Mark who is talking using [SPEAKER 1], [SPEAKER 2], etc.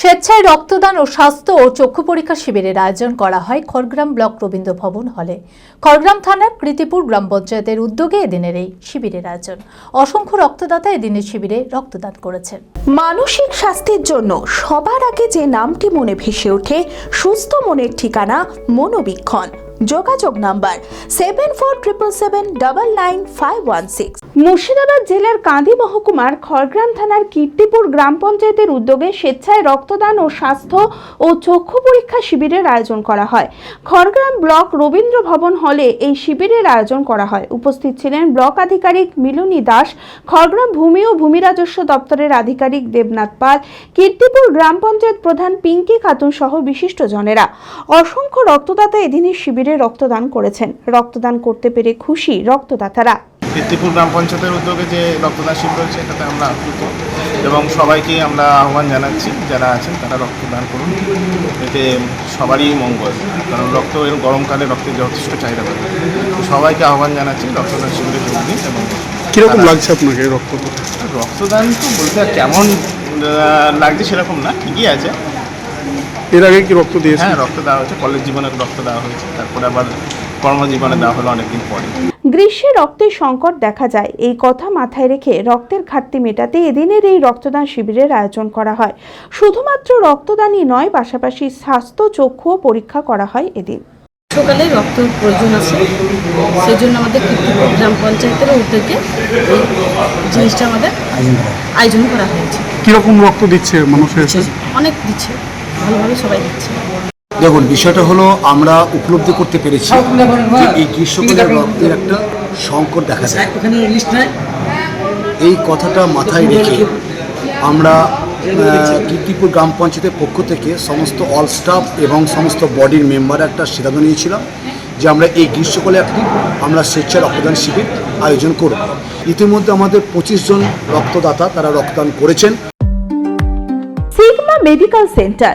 [SPEAKER 1] স্বেচ্ছায় রক্তদান ও স্বাস্থ্য ও চক্ষু পরীক্ষা শিবিরের আয়োজন করা হয় খড়গ্রাম ব্লক রবীন্দ্র ভবন হলে। খড়গ্রাম থানার কৃতিপুর গ্রাম পঞ্চায়েতের উদ্যোগে এদিনের এই শিবিরের আয়োজন। অসংখ্য রক্তদাতা এদিনের শিবিরে রক্তদান করেছেন।
[SPEAKER 2] মানসিক স্বাস্থ্যের জন্য সবার আগে যে নামটি মনে ভেসে ওঠে, সুস্থ মনের ঠিকানা মনোবীক্ষণ। যোগাযোগ number seven four triple seven double nine five one six Murshidabad জেলার কাঁদি মহকুমার খড়গ্রাম থানার কীর্তিপুর গ্রাম পঞ্চায়েতের উদ্যোগে স্বেচ্ছায় রক্তদান ও স্বাস্থ্য ও চক্ষু পরীক্ষা শিবিরের আয়োজন করা হয়। খড়গ্রাম ব্লক রবীন্দ্র ভবন হলে এই শিবিরের আয়োজন করা হয়। উপস্থিত ছিলেন ব্লক আধিকারিক মিলনী দাস, খড়গ্রাম ভূমি ও ভূমি রাজস্ব দপ্তরের আধিকারিক দেবনাথ পাল, কীর্তিপুর গ্রাম পঞ্চায়েত প্রধান পিঙ্কি খাতুন সহ বিশিষ্ট জনেরা। অসংখ্য রক্তদাতা এদিনের শিবিরে রক্তদান করেছেন। রক্তদান করতে পেরে খুশি রক্তদাতারা।
[SPEAKER 3] কীর্তিপুর গ্রাম পঞ্চায়েতের উদ্যোগে যে রক্তদান শিবির রয়েছে এটাতে আমরা আপ্লুত। এবং সবাইকে আমরা আহ্বান জানাচ্ছি যারা আছেন তারা রক্তদান করুন। এতে সবারই মঙ্গল কারণ রক্ত এর গরমকালে রক্তের যথেষ্ট চাহিদা তো সবাইকে আহ্বান জানাচ্ছি রক্তদান শিবিরে যোগ দিন এবং
[SPEAKER 4] কীরকম লাগছে আপনাকে রক্ত?
[SPEAKER 3] রক্তদান তো বলতে আর কেমন লাগছে সেরকম না ঠিকই আছে।
[SPEAKER 4] এর আগে কি রক্ত দিয়েছে
[SPEAKER 3] হ্যাঁ রক্ত দেওয়া হয়েছে কলেজ জীবনে রক্ত দেওয়া হয়েছে তারপরে আবার কর্মজীবনে দেওয়া হলো অনেকদিন পরে।
[SPEAKER 2] গ্রীষ্মে রক্তের সংকট দেখা যায়। এই কথা মাথায় রেখে রক্তের ঘাটতি মেটাতে এদিনের এই রক্তদান শিবিরের আয়োজন করা হয়। শুধুমাত্র রক্তদানই নয় পাশাপাশি স্বাস্থ্য চক্ষুও পরীক্ষা করা হয় এদিন।
[SPEAKER 5] সকালে রক্ত প্রয়োজন আছে। সেই জন্য আমাদের কীর্তিপুর গ্রাম পঞ্চায়েতের উদ্যোগে এই জিনিসটা আমাদের আয়োজন করা হয়েছে।
[SPEAKER 4] কীরকম রক্ত দিচ্ছে মানুষের?
[SPEAKER 5] অনেক দিচ্ছে। ভালোভাবে সবাই দিচ্ছে।
[SPEAKER 6] দেখুন বিষয়টা হলো আমরা উপলব্ধি করতে পেরেছি যে এই গ্রীষ্মকালে রক্তের একটা সংকট দেখা যায় এই কথাটা মাথায় রেখে আমরা কীর্তিপুর গ্রাম পঞ্চায়েতের পক্ষ থেকে সমস্ত অল স্টাফ এবং সমস্ত বডির মেম্বার একটা সিদ্ধান্ত নিয়েছিলাম যে আমরা এই গ্রীষ্মকালে একটি আমরা স্বেচ্ছা রক্তদান শিবির আয়োজন করব। ইতিমধ্যে আমাদের পঁচিশ জন রক্তদাতা তারা রক্তদান করেছেন।
[SPEAKER 2] Sigma medical centre